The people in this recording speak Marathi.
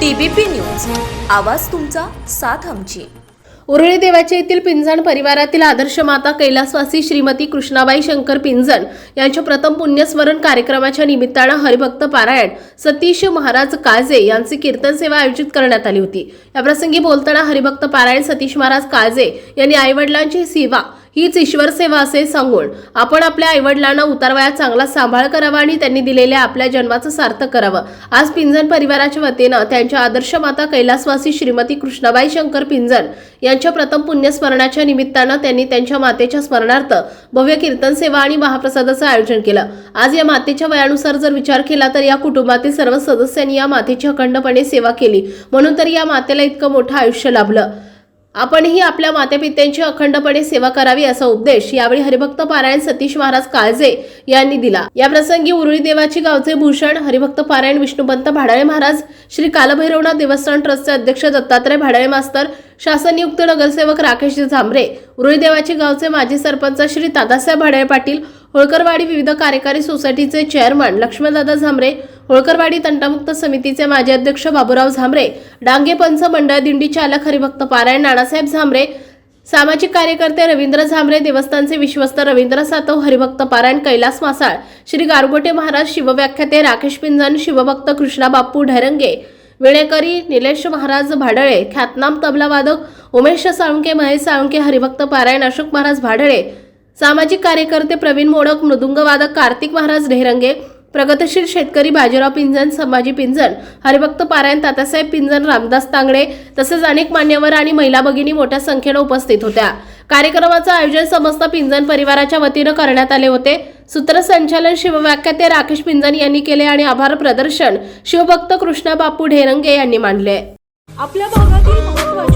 TBP news. आवाज तुमचा साथ आमची. उरळी देवाचे येथील पिंजण परिवारातील आदर्श माता कैलासवासी श्रीमती कृष्णाबाई शंकर पिंजण यांच्या प्रथम पुण्यस्मरण कार्यक्रमाच्या निमित्तानं हरिभक्त पारायण सतीश महाराज काळजे यांची कीर्तन सेवा आयोजित करण्यात आली होती. याप्रसंगी बोलताना हरिभक्त पारायण सतीश महाराज काळजे यांनी आईवडिलांची सेवा हीच ईश्वर सेवा असे सांगून आपण आपल्या आईवडिलांना उतारवयात चांगला सांभाळ करावा आणि त्यांनी दिलेल्या आपल्या जन्माचं सार्थक करावं. आज पिंजण परिवाराच्या वतीनं त्यांच्या आदर्श माता कैलासवासी श्रीमती कृष्णाबाई शंकर पिंजण यांच्या प्रथम पुण्यस्मरणाच्या निमित्तानं त्यांनी त्यांच्या मातेच्या स्मरणार्थ भव्य कीर्तन सेवा आणि महाप्रसादाचं आयोजन केलं. आज या मातेच्या वयानुसार जर विचार केला तर या कुटुंबातील सर्व सदस्यांनी या मातेची अखंडपणे सेवा केली. म्हणून तर या मातेला इतकं मोठं आयुष्य लाभलं. आपणही आपल्या मातेपित्यांची अखंडपणे सेवा करावी असा उपदेश यावेळी हरिभक्त पारायण सतीश महाराज काळजे यांनी दिला. या प्रसंगी उरुळी देवाची गावचे भूषण हरिभक्त पारायण विष्णुपंत भाडाळे महाराज श्री कालभैरवनाथ देवस्थान ट्रस्टचे अध्यक्ष दत्तात्रय भाडाळे मास्तर शासनयुक्त नगरसेवक राकेश झांबरे उरुळी देवाची गावचे माजी सरपंच श्री दादासाहेब भाडाळे पाटील होळकरवाडी विविध कार्यकारी सोसायटीचे चेअरमन लक्ष्मणदादा झांबरे होळकरवाडी तंटामुक्त समितीचे माजी अध्यक्ष बाबूराव झांबरे डांगे पंच मंडळ दिंडी चालक हरिभक्त पारायण नानासाहेब झांबरे सामाजिक कार्यकर्ते रवींद्र झांबरे देवस्थानचे विश्वस्त रवींद्र सातव हरिभक्त पारायण कैलास मासाळ श्री गारगोटे महाराज शिवव्याख्याते राकेश पिंजन शिवभक्त कृष्णा बाप्पू ढरंगे विणेकरी निलेश महाराज भाडळे ख्यातनाम तबलावादक उमेश साळुंके महेश साळुंके हरिभक्त पारायण अशोक महाराज भाडळे सामाजिक कार्यकर्ते प्रवीण मोडक मृदुंगवादक कार्तिक महाराज ढेरंगे प्रगतशील शेतकरी बाजीराव पिंजन संभाजी पिंजन हरिभक्त पारायण तात्यासाहेब पिंजन रामदास तांगडे तसेच अनेक मान्यवर आणि महिला भगिनी मोठ्या संख्येनं उपस्थित होत्या. कार्यक्रमाचं आयोजन समस्त पिंजन परिवाराच्या वतीनं करण्यात आले होते. सूत्रसंचालन शिवव्याख्याते राकेश पिंजन यांनी केले आणि आभार प्रदर्शन शिवभक्त कृष्णा बापू ढेरंगे यांनी मांडले. आपल्या भागातील